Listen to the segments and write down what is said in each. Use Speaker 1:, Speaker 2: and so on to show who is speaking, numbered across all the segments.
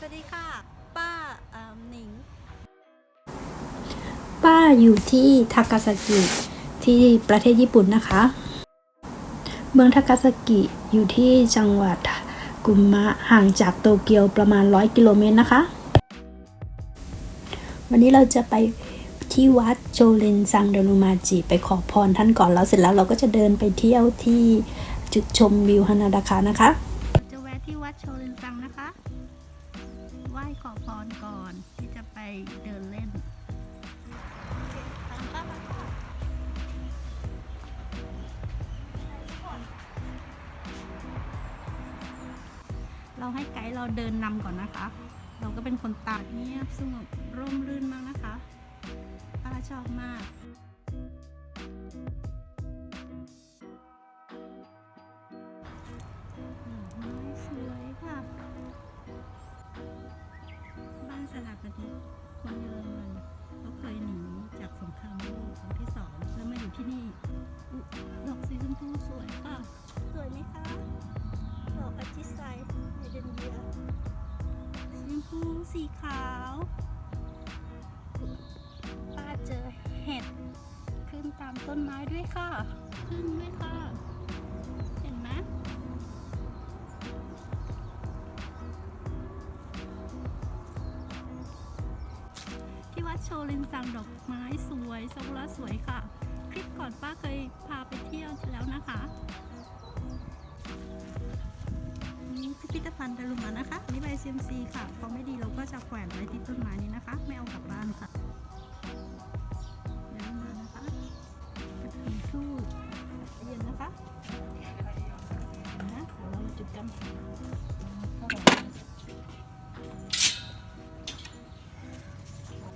Speaker 1: สวัสดีค่ะ ป้าเอิ่มหนิง
Speaker 2: ป้าอยู่ที่ทากาซากิที่ประเทศญี่ปุ่นนะคะ เมืองทากาซากิอยู่ที่จังหวัดกุมะห่างจากโตเกียวประมาณ 100 กิโลเมตรนะคะ วันนี้เราจะไปที่วัดโจเรนซังเดรุมาจิไปขอพรท่านก่อนแล้วเสร็จแล้วเราก็จะเดินไปเที่ยวที่จุดชมวิวฮานาดาคานะคะ
Speaker 1: จะแวะที่วัดโชลินซังนะคะไหว้ข อพรก่อนที่จะไปเดินเล่นเราให้ไกด์เราเดินนำก่อนนะคะ เราก็เป็นคนตาดเงียบสงบร่มรื่นมากนะคะป้าชอบมาก ตามต้นไม้ด้วยค่ะ ขึ้นด้วยค่ะ เห็นไหมที่วัดโชลินซังดอกไม้สวยซากุระสวยค่ะ คลิปก่อนป้าเคยพาไปเที่ยวแล้วนะคะนี่พิพิธภัณฑ์ดารุมานะคะนี่ใบเซีย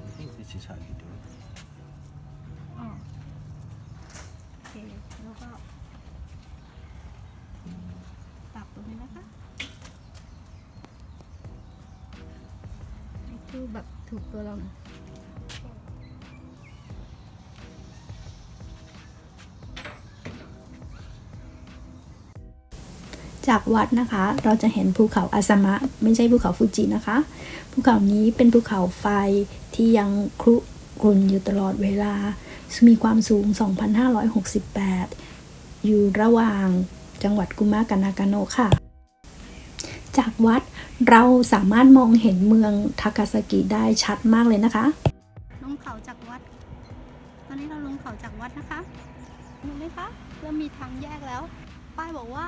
Speaker 3: I think this is how you do it.
Speaker 1: อ๋อโอเคแล้วก็ตับตรงนี้นะคะให้คือแบบถูกตัวเราหน่อย
Speaker 2: จากวัดนะคะ เราจะเห็นภูเขาอาซามะ ไม่ใช่ภูเขาฟูจินะคะภูเขานี้เป็นภูเขาไฟที่ยังครุกรุ่นอยู่ตลอดเวลา มีความสูง 2,568 อยู่ระหว่างจังหวัดกุมะกานากาโนะค่ะ จากวัดเราสามารถมองเห็นเมืองทากาซากิได้ชัดมากเลยนะคะ
Speaker 1: ลงเขาจากวัด ตอนนี้เราลงเขาจากวัดนะคะเห็นไหมคะ เริ่มมีทางแยกแล้ว ป้ายบอกว่า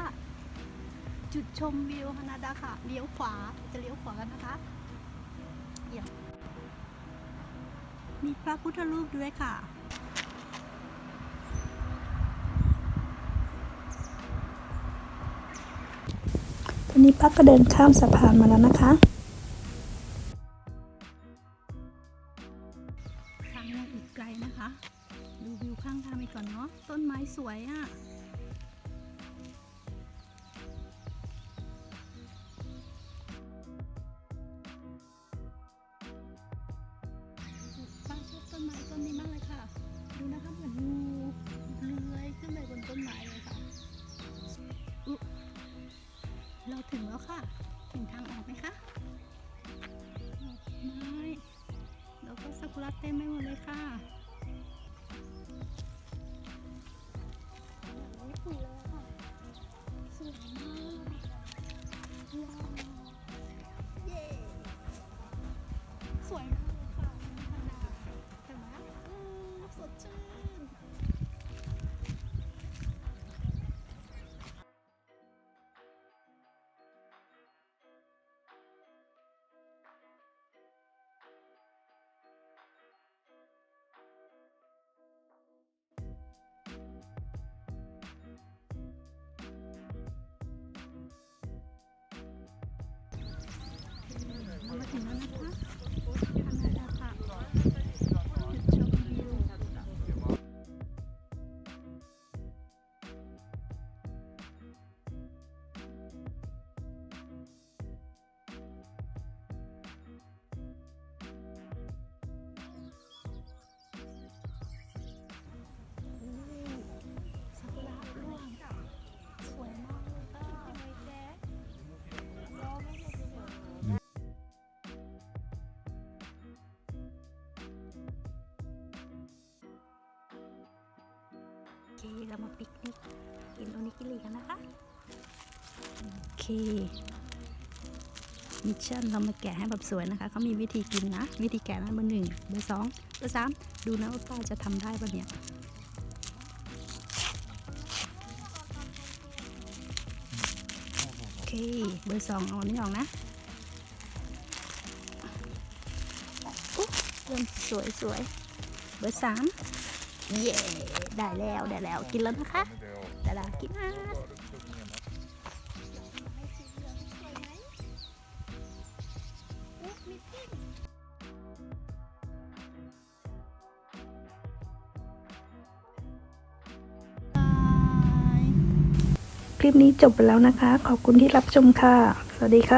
Speaker 1: จุดชมวิวฮานาดาค่ะเลี้ยวขวาจะเลี้ยวขวากันนะคะมีพระพุทธรูปด้วยค่ะ
Speaker 2: ตอนนี้ป้าก็เดินข้ามสะพานมาแล้วนะคะ
Speaker 1: ทางยังอีกไกลนะคะ ดูวิวข้างทางไปก่อนเนาะต้นไม้สวยอะ่ะ ม้ต้นนี้มากเลยค่ะ ดูนะคะเหมือนงูเลื้อยขึ้นไปบนต้นไม้เลยค่ะอุ๊เราถึงแล้วค่ะ ถึงทางออกไหมคะดอกไม้แล้วก็ซากุระเต็มไปหมดเลยค่ะ เรามาปิกนิกกินโอนิกิริกันนะคะโอเคมิชชั่นเรามาแกะให้แบบสวยนะคะเขามีวิธีกินนะ วิธีแกะนะเบอร์หนึ่งเบอร์สองเบอร์สามดูนะว่าป้าจะทำได้ปะเนี่ยโอเคเบอร์สองเอานนี้ออกนะอุ๊ยเริ่มสวยสวยเบอร์สาม เย้ได้แล้วได้แล้วกินแล้วนะคะได้แล้วกินนะคลิปนี้จบไปแล้วนะคะ ขอบคุณที่รับชมค่ะ สวัสดีค่ะ